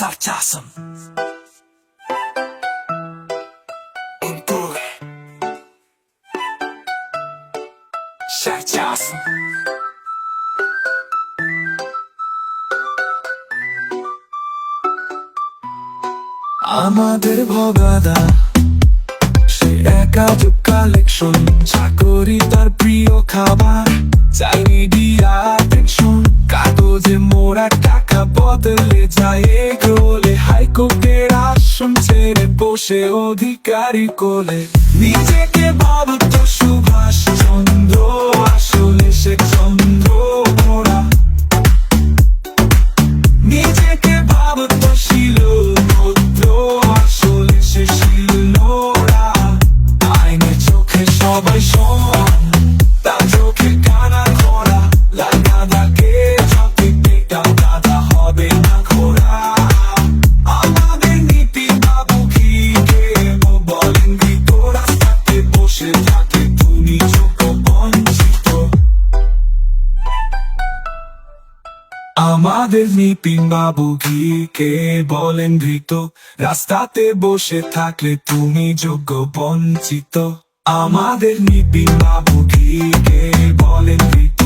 sarcasm. Impure. Sarcasm. আমাদের ভগাদা সে একা collection চাকরি তার প্রিয় খাবার বসে অধিকারী কোলে। নিজেকে ভাবত সুভাষ চন্দ্র, আসলে সে চন্দ্র মোড়া নিজেকে ভাবত ছিল ভদ্র, আসলে সে শিল নোরা। আইনে চোখে সবাই সমান। আমাদের নিপিন বাবু গিয়ে কে বলেন ভীত? রাস্তাতে বসে থাকলে তুমি যোগ্য বঞ্চিত। আমাদের নিপিন বাবু গিয়ে কে বলেন ভীত?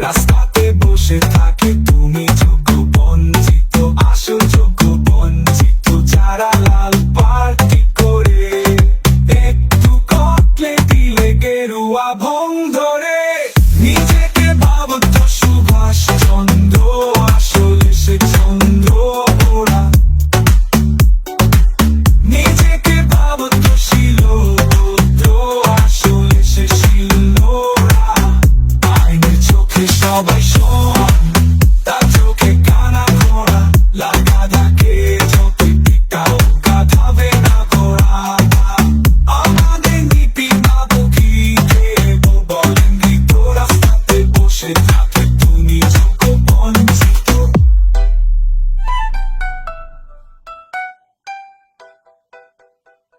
রাস্তাতে বসে থাকলে তুমি যোগ্য বঞ্চিত। আসল যোগ্য বঞ্চিত যারা লাল পার্টি করে। একটু কটলে দিলে গেরুয়া ভঙ্গ ধরে